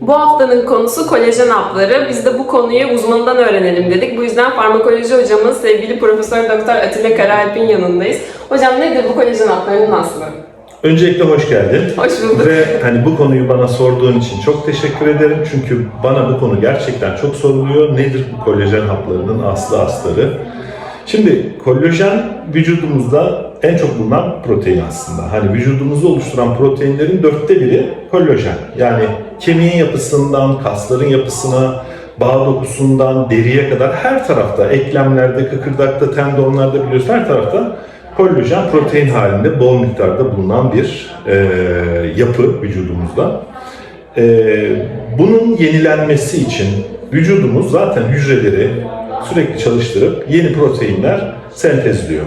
Bu haftanın konusu kolajen hapları. Biz de bu konuyu uzmanından öğrenelim dedik. Bu yüzden farmakoloji hocamız sevgili Profesör Doktor Atilla Karalp'in yanındayız. Hocam nedir bu kolajen haplarının aslı? Öncelikle hoş geldin. Hoş bulduk. Ve hani bu konuyu bana sorduğun için çok teşekkür ederim. Çünkü bana bu konu gerçekten çok soruluyor. Nedir bu kolajen haplarının aslı astarı? Şimdi kolajen vücudumuzda en çok bulunan protein aslında. Hani vücudumuzu oluşturan proteinlerin dörtte biri kolajen. Yani kemiğin yapısından, kasların yapısına, bağ dokusundan, deriye kadar her tarafta, eklemlerde, kıkırdakta, tendonlarda biliyorsun her tarafta kolajen protein halinde bol miktarda bulunan bir e, yapı vücudumuzda. E, bunun yenilenmesi için vücudumuz zaten hücreleri sürekli çalıştırıp yeni proteinler sentezliyor.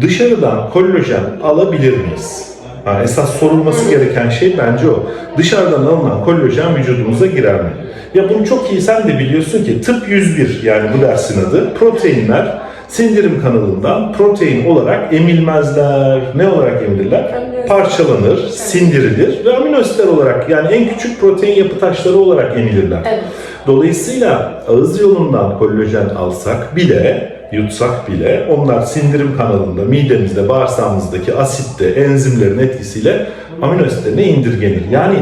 Dışarıdan kolajen alabilir miyiz? Ha, esas sorulması gereken şey bence o. Dışarıdan alınan kolajen vücudumuza girer mi? Ya bunu çok iyi sen de biliyorsun ki tıp 101 yani bu dersin adı. Proteinler sindirim kanalından protein olarak emilmezler. Ne olarak emilirler? Parçalanır, sindirilir ve amino asitler olarak yani en küçük protein yapı taşları olarak emilirler. Evet. Dolayısıyla ağız yolundan kolajen alsak bile, yutsak bile onlar sindirim kanalında, midemizde, bağırsağımızdaki asitte, enzimlerin etkisiyle amino asitlerine indirgenir. Yani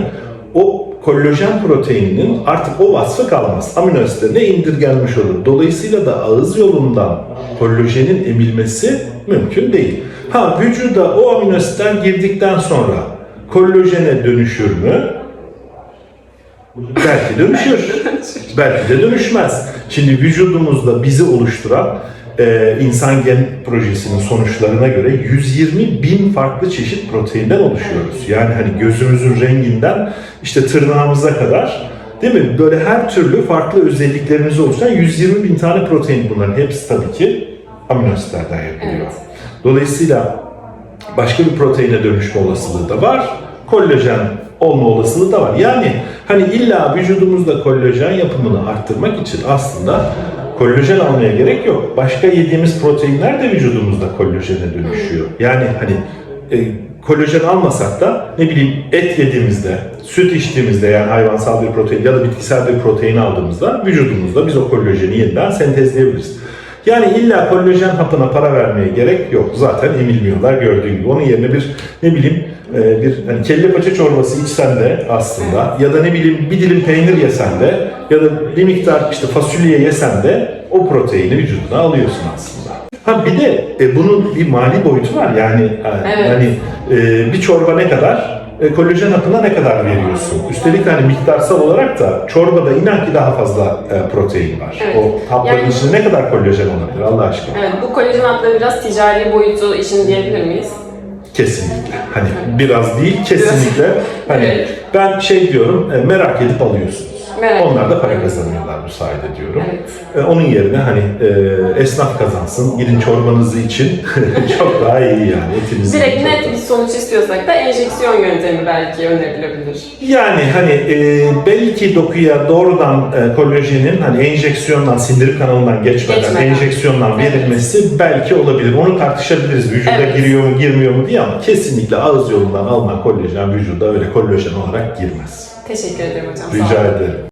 o kolajen proteininin artık o vasfı kalmaz. Amino asitlerine indirgenmiş olur. Dolayısıyla da ağız yolundan kolajenin emilmesi mümkün değil. Ha vücuda o amino asitler girdikten sonra kolajene dönüşür mü? Belki dönüşür. Belki de dönüşmez. Şimdi vücudumuzda bizi oluşturan e, insan gen projesinin sonuçlarına göre 120 bin farklı çeşit proteinden oluşuyoruz. Yani hani gözümüzün renginden işte tırnağımıza kadar değil mi? Böyle her türlü farklı özelliklerimizi oluşturan 120 bin tane protein bunların hepsi tabii ki amino asitlerden yapılıyor. Evet. Dolayısıyla başka bir proteine dönüşme olasılığı da var. Kollajen olma olasılığı da var. Yani hani illa vücudumuzda kollajen yapımını arttırmak için aslında kollajen almaya gerek yok. Başka yediğimiz proteinler de vücudumuzda kollajene dönüşüyor. Yani hani e, kollajen almasak da ne bileyim et yediğimizde, süt içtiğimizde yani hayvansal bir protein ya da bitkisel bir protein aldığımızda vücudumuzda biz o kollajeni yeniden sentezleyebiliriz. Yani illa kollajen hapına para vermeye gerek yok. Zaten emilmiyorlar gördüğün gibi. Onun yerine bir ne bileyim e, bir hani kelle paça çorbası içsen de aslında ya da ne bileyim bir dilim peynir yesen de ya da bir miktar işte fasulye yesen de o proteini vücuduna alıyorsun aslında. Ha bir de e, bunun bir mali boyutu var yani e, Evet. yani e, bir çorba ne kadar e, kolajen hapına ne kadar veriyorsun? Üstelik hani miktarsal olarak da çorbada inan ki daha fazla e, protein var. Evet. O hapların Yani- içinde ne kadar kolajen olabilir Allah aşkına? Evet, bu kolajen hapları biraz ticari boyutu işin diyebilir miyiz? Kesinlikle. Hani biraz değil kesinlikle. Hani ben şey diyorum e, merak edip alıyorsunuz. Merak Onlar da para kazanıyorlar bu sayede diyorum. Evet. E, onun yerine hani e, esnaf kazansın, gidin çorbanızı için çok daha iyi yani etinizi. Direkt net bir sonuç istiyorsak da enjeksiyon yöntemi belki önerilebilir. Yani hani e, belki dokuya doğrudan e, kolajenin hani enjeksiyondan, sindirim kanalından geçmeden, Geçmeden. enjeksiyondan Evet. verilmesi belki olabilir. Onu tartışabiliriz vücuda Evet. giriyor mu girmiyor mu diye ama kesinlikle ağız yolundan alınan kolajen vücuda öyle kolajen olarak girmez. Teşekkür ederim hocam. Rica ederim.